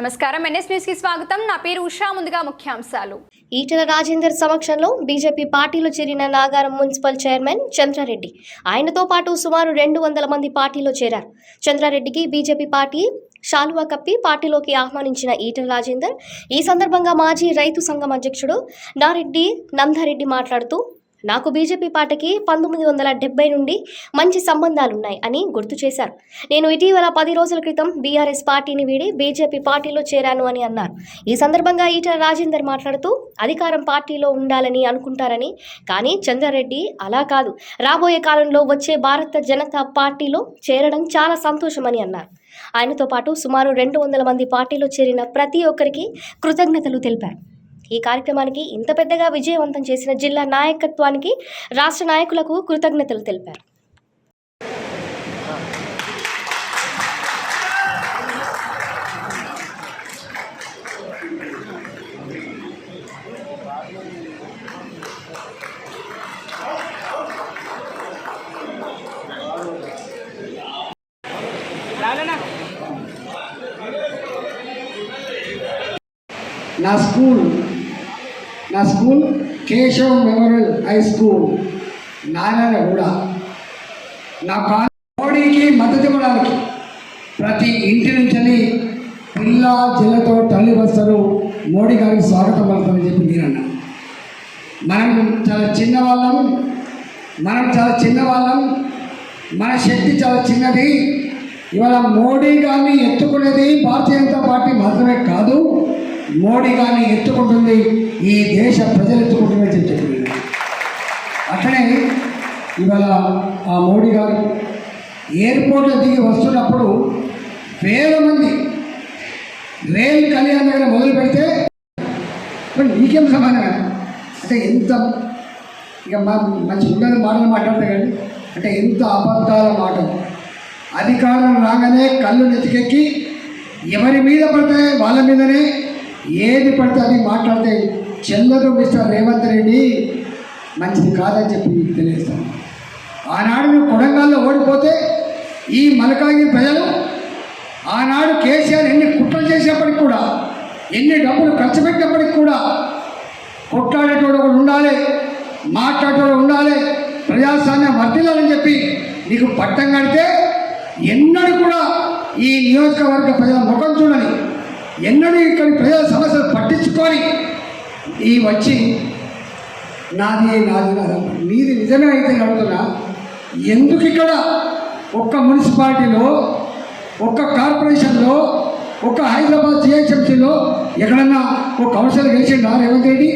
నమస్కారం. ఎన్ఎస్ న్యూస్కి స్వాగతం. నా పేరు ఉషా. ముందుగా ముఖ్యాంశాలు. ఈటల రాజేందర్ సమక్షంలో బీజేపీ పార్టీలో చేరిన నాగారం మున్సిపల్ చైర్మన్ చంద్రారెడ్డి. ఆయనతో పాటు సుమారు రెండు వందల మంది పార్టీలో చేరారు. చంద్రారెడ్డికి బీజేపీ పార్టీ శాలువా కప్పి పార్టీలోకి ఆహ్వానించిన ఈటల రాజేందర్ ఈ సందర్భంగా మాజీ రైతు సంఘం అధ్యక్షుడు నారెడ్డి నందారెడ్డి మాట్లాడుతూ నాకు బీజేపీ పార్టీకి పంతొమ్మిది వందల డెబ్బై నుండి మంచి సంబంధాలున్నాయి అని గుర్తు చేశారు. నేను ఇటీవల పది రోజుల క్రితం బీఆర్ఎస్ పార్టీని వీడి బీజేపీ పార్టీలో చేరాను అని అన్నారు. ఈ సందర్భంగా ఈటల రాజేందర్ మాట్లాడుతూ అధికారం పార్టీలో ఉండాలని అనుకుంటారని కానీ చంద్రారెడ్డి అలా కాదు. రాబోయే కాలంలో వచ్చే భారత జనతా పార్టీలో చేరడం చాలా సంతోషమని అన్నారు. ఆయనతో పాటు సుమారు రెండు వందల మంది పార్టీలో చేరిన ప్రతి ఒక్కరికి కృతజ్ఞతలు తెలిపారు. ఈ కార్యక్రమానికి ఇంత పెద్దగా విజయవంతం చేసిన జిల్లా నాయకత్వానికి రాష్ట్ర నాయకులకు కృతజ్ఞతలు తెలిపారు. నా స్కూల్ నా school Keshav memorial high school Narayanguda నా కా మోడీకి మద్దతు ఇవ్వడానికి ప్రతి ఇంటి నుంచి పిల్ల జిల్లతో తల్లి వస్తారు మోడీ గారికి స్వాగతం పలుకుతామని చెప్పి నేను మనం చాలా చిన్నవాళ్ళం మనం చాలా చిన్నవాళ్ళం మన శక్తి చాలా చిన్నది. ఇవాళ మోడీ గారిని ఎత్తుకునేది భారతీయ జనతా పార్టీ మాత్రమే కాదు మోడీ గారిని ఎత్తుకుంటుంది ఈ దేశ ప్రజలు ఎత్తుకుంటుందని చెప్పి చెప్పింది. అట్లనే ఇవాళ ఆ మోడీ గారు ఎయిర్పోర్ట్లో దిగి వస్తున్నప్పుడు వేల మంది రేల్ కళ్యాణ్ దగ్గర మొదలు పెడితే నీకేం సమానమే అంటే ఎంత ఇక మా మంచి ఉండని మాటలు మాట్లాడతాయి కానీ అంటే ఎంత అబద్ధాల మాట అధికారం రాగానే కళ్ళు నెతికెక్కి ఎవరి మీద పడితే వాళ్ళ మీదనే ఏది పడితే అది మాట్లాడితే చెల్లరు మిస్టర్ రేవంత్ రెడ్డి. మంచిది కాదని చెప్పి మీకు తెలియజేస్తాను. ఆనాడు నువ్వు కొడంగాల్లో ఓడిపోతే ఈ మలకాగి ప్రజలు ఆనాడు కేసీఆర్ ఎన్ని కుట్రలు చేసినప్పటికి కూడా ఎన్ని డబ్బులు ఖర్చు పెట్టినప్పటికి కూడా కొట్లాడేటోడు ఒకడు ఉండాలి మాట్లాడేటోడు ఉండాలి ప్రజాస్వామ్యం వర్తిల్లాలని చెప్పి నీకు పట్టం కడితే ఎన్నడూ కూడా ఈ నియోజకవర్గ ప్రజల ముఖం చూడని ఎన్నడూ ఇక్కడి ప్రజల సమస్యలు పట్టించుకొని ఈ వచ్చి నాది నాది నీది నిజమే అయితే అడుగుతున్నా ఎందుకు ఇక్కడ ఒక్క మున్సిపాలిటీలో ఒక్క కార్పొరేషన్లో ఒక హైదరాబాద్ జిహెచ్ఎంసీలో ఎక్కడన్నా ఒక కౌన్సిలర్ గెలిచిండా రేవంత్ రెడ్డి?